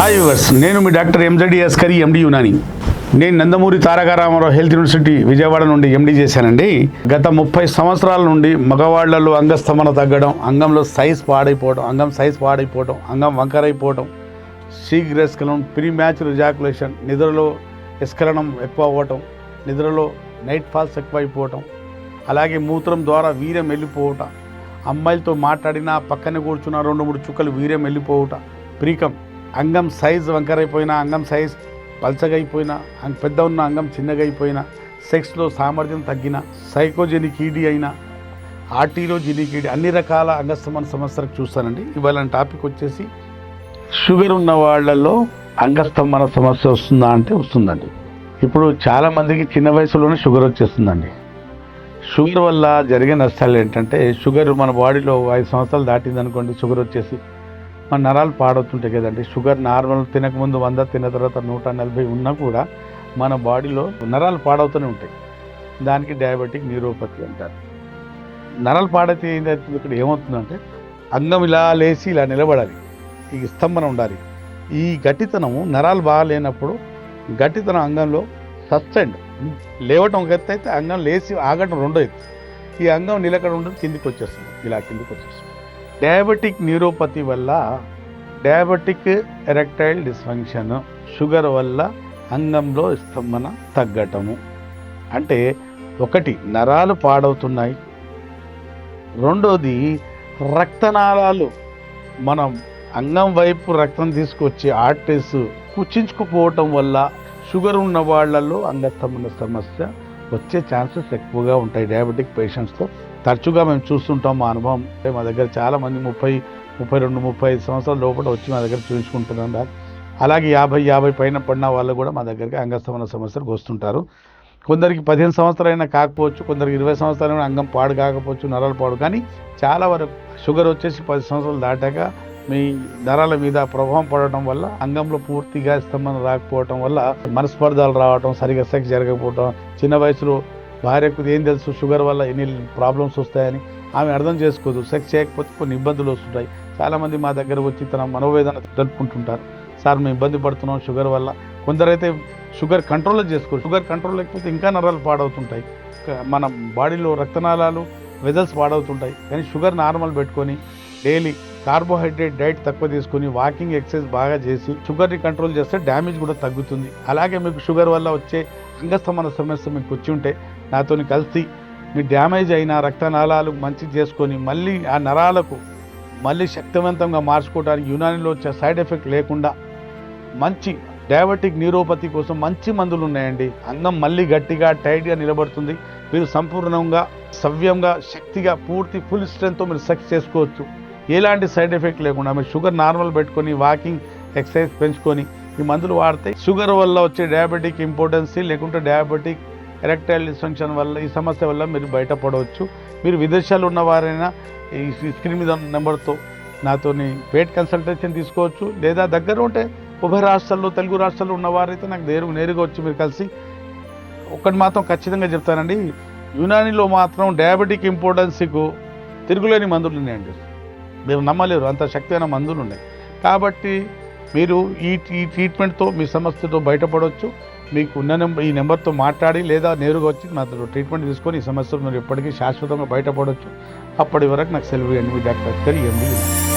Hi yours నేను మీ doctor ఎంజడి Askari MD Unani. నేను Nandamuri తారకారామారావు health university Vijayawada నుండి ఎండి చేశానండి. గత ముప్పై సంవత్సరాల నుండి మగవాళ్ళలో అంగస్తమన తగ్గడం అంగంలో సైజ్ పాడైపోవడం అంగం సైజ్ పాడైపోవడం అంగం వంకరైపోవడం శీఘ్ర ఎస్కలనం ప్రీ మ్యాచ్ రిజాకులేషన్ నిద్రలో ఎస్కలనం ఎక్కువ అవ్వటం నిద్రలో నైట్ ఫాల్స్ ఎక్కువైపోవటం అలాగే మూత్రం ద్వారా వీర్యం వెళ్ళిపోవటం అమ్మాయిలతో మాట్లాడినా పక్కన కూర్చున్న రెండు మూడు చుక్కలు వీర్యం వెళ్ళిపోవుట ప్రీకం. అంగం సైజ్ వంకరైపోయినా అంగం సైజ్ పల్చగైపోయినా పెద్ద ఉన్న అంగం చిన్నగా అయిపోయినా సెక్స్లో సామర్థ్యం తగ్గిన సైకోజెనిక్ ఈడీ అయినా ఆర్టీలో జెనిక్ ఈడీ అన్ని రకాల అంగస్తమన సమస్యలకు చూస్తానండి. ఇవాళ టాపిక్ వచ్చేసి షుగర్ ఉన్న వాళ్ళల్లో అంగస్తంభన సమస్య వస్తుందా అంటే వస్తుందండి. ఇప్పుడు చాలామందికి చిన్న వయసులోనే షుగర్ వచ్చేస్తుందండి. షుగర్ వల్ల జరిగే నష్టాలు ఏంటంటే షుగర్ మన బాడీలో ఐదు సంవత్సరాలు దాటింది అనుకోండి షుగర్ వచ్చేసి మన నరాలు పాడవుతుంటాయి కదండి. షుగర్ నార్మల్ తినకముందు వంద తిన్న తర్వాత నూట నలభై ఉన్నా కూడా మన బాడీలో నరాలు పాడవుతూనే ఉంటాయి. దానికి డయాబెటిక్ న్యూరోపతి అంటారు. నరాలు పాడైతే ఏంటవుతుంది ఇక్కడ ఏమవుతుందంటే అంగం ఇలా లేచి ఇలా నిలబడాలి. ఈ స్తంభన ఉండాలి. ఈ గట్టితనము నరాలు బాగా లేనప్పుడు గట్టితనం అంగంలో సస్టెండ్ లేవటం ఒక ఎత్తు అయితే అంగం లేచి ఆగటం రెండో ఎత్తు ఈ అంగం నిలకడ ఉండదు కిందికి వచ్చేస్తుంది ఇలా కిందికి వచ్చేస్తుంది డయాబెటిక్ న్యూరోపతి వల్ల డయాబెటిక్ ఎరెక్టైల్ డిస్ఫంక్షన్ షుగర్ వల్ల అంగంలో స్తంభన తగ్గటము. అంటే ఒకటి నరాలు పాడవుతున్నాయి. రెండోది రక్తనాళాలు. మనం అంగం వైపు రక్తం తీసుకొచ్చి ఆర్టెస్ కుచించుకుపోవటం వల్ల షుగర్ ఉన్న వాళ్ళల్లో అంగస్తంభన సమస్య వచ్చే ఛాన్సెస్ ఎక్కువగా ఉంటాయి డయాబెటిక్ పేషెంట్స్తో తరచుగా మేము చూస్తుంటాం మా అనుభవం. అంటే మా దగ్గర చాలామంది ముప్పై ముప్పై రెండు ముప్పై ఐదు సంవత్సరాల లోపల వచ్చి మా దగ్గర చూపించుకుంటున్నారు అలాగే యాభై యాభై పైన పడిన వాళ్ళు కూడా మా దగ్గరికి అంగస్తంభన సమస్యలకు వస్తుంటారు. కొందరికి పదిహేను సంవత్సరాలైనా కాకపోవచ్చు కొందరికి ఇరవై సంవత్సరాలైనా అంగం పాడు కాకపోవచ్చు నరాలు పాడు. కానీ చాలా వరకు షుగర్ వచ్చేసి పది సంవత్సరాలు దాటాక మీ నరాల మీద ప్రభావం పడటం వల్ల అంగంలో పూర్తిగా స్తంభన రాకపోవటం వల్ల మనస్పర్ధాలు రావటం సరిగా సెక్స్ జరగకపోవటం చిన్న వయసులో భార్యకు ఏం తెలుసు షుగర్ వల్ల ఎన్ని ప్రాబ్లమ్స్ వస్తాయని ఆమె అర్థం చేసుకోదు. సెక్స్ చేయకపోతే కొన్ని ఇబ్బందులు వస్తుంటాయి. చాలామంది మా దగ్గర వచ్చి తన మనోవేదన తెలుపుకుంటుంటారు. సార్ మేము ఇబ్బంది పడుతున్నాం షుగర్ వల్ల. కొందరైతే షుగర్ కంట్రోల్ చేసుకోరు. షుగర్ కంట్రోల్ లేకపోతే ఇంకా నరాలు పాడవుతుంటాయి. మన బాడీలో రక్తనాళాలు వెజల్స్ పాడవుతుంటాయి. కానీ షుగర్ నార్మల్ పెట్టుకొని డైలీ కార్బోహైడ్రేట్ డైట్ తక్కువ తీసుకొని వాకింగ్ ఎక్సర్సైజ్ బాగా చేసి షుగర్ని కంట్రోల్ చేస్తే డ్యామేజ్ కూడా తగ్గుతుంది. అలాగే మీకు షుగర్ వల్ల వచ్చే అంగస్తమన సమస్య మీకు వచ్చి ఉంటే నాతోని కలిసి మీ డ్యామేజ్ అయిన రక్తనాళాలు మంచి చేసుకొని మళ్ళీ ఆ నరాలకు మళ్ళీ శక్తివంతంగా మార్చుకోవడానికి యునానిలో వచ్చే సైడ్ ఎఫెక్ట్ లేకుండా మంచి డయాబెటిక్ న్యూరోపతి కోసం మంచి మందులు ఉన్నాయండి. అంగం మళ్ళీ గట్టిగా టైట్గా నిలబడుతుంది. మీరు సంపూర్ణంగా సవ్యంగా శక్తిగా పూర్తి ఫుల్ స్ట్రెంగ్త్తో మీరు సెక్స్ చేసుకోవచ్చు. ఎలాంటి సైడ్ ఎఫెక్ట్ లేకుండా మీరు షుగర్ నార్మల్ పెట్టుకొని వాకింగ్ ఎక్సర్సైజ్ పెంచుకొని ఈ మందులు వాడితే షుగర్ వల్ల వచ్చే డయాబెటిక్ ఇంపార్టెన్సీ లేకుంటే డయాబెటిక్ ఎరెక్టైల్ డిస్ఫంక్షన్ వల్ల ఈ సమస్య వల్ల మీరు బయటపడవచ్చు. మీరు విదేశాల్లో ఉన్నవారైనా ఈ స్క్రీన్ మీద నెంబర్తో నాతోని పేట్ కన్సల్టేషన్ తీసుకోవచ్చు. లేదా దగ్గర ఉంటే ఉభయ రాష్ట్రాల్లో తెలుగు రాష్ట్రాల్లో ఉన్నవారైతే నాకు నేరు నేరుగా వచ్చి మీరు కలిసి ఒక్కటి మాత్రం ఖచ్చితంగా చెప్తానండి. యునానిలో మాత్రం డయాబెటిక్ ఇంపార్టెన్సీకు తిరుగులేని మందులు ఉన్నాయండి. మీరు నమ్మలేరు. అంత శక్తిమైన మందులు ఉన్నాయి. కాబట్టి మీరు ఈ ఈ ట్రీట్మెంట్తో మీ సమస్యతో బయటపడవచ్చు మీకు ఉన్న నెంబర్ ఈ నెంబర్తో మాట్లాడి లేదా నేరుగా వచ్చి నాతో ట్రీట్మెంట్ తీసుకొని ఈ సమస్యలు మీరు ఎప్పటికీ శాశ్వతంగా బయటపడవచ్చు అప్పటి వరకు నాకు సెలవు ఇవ్వండి. మీ డాక్టర్ గారు ఇవ్వండి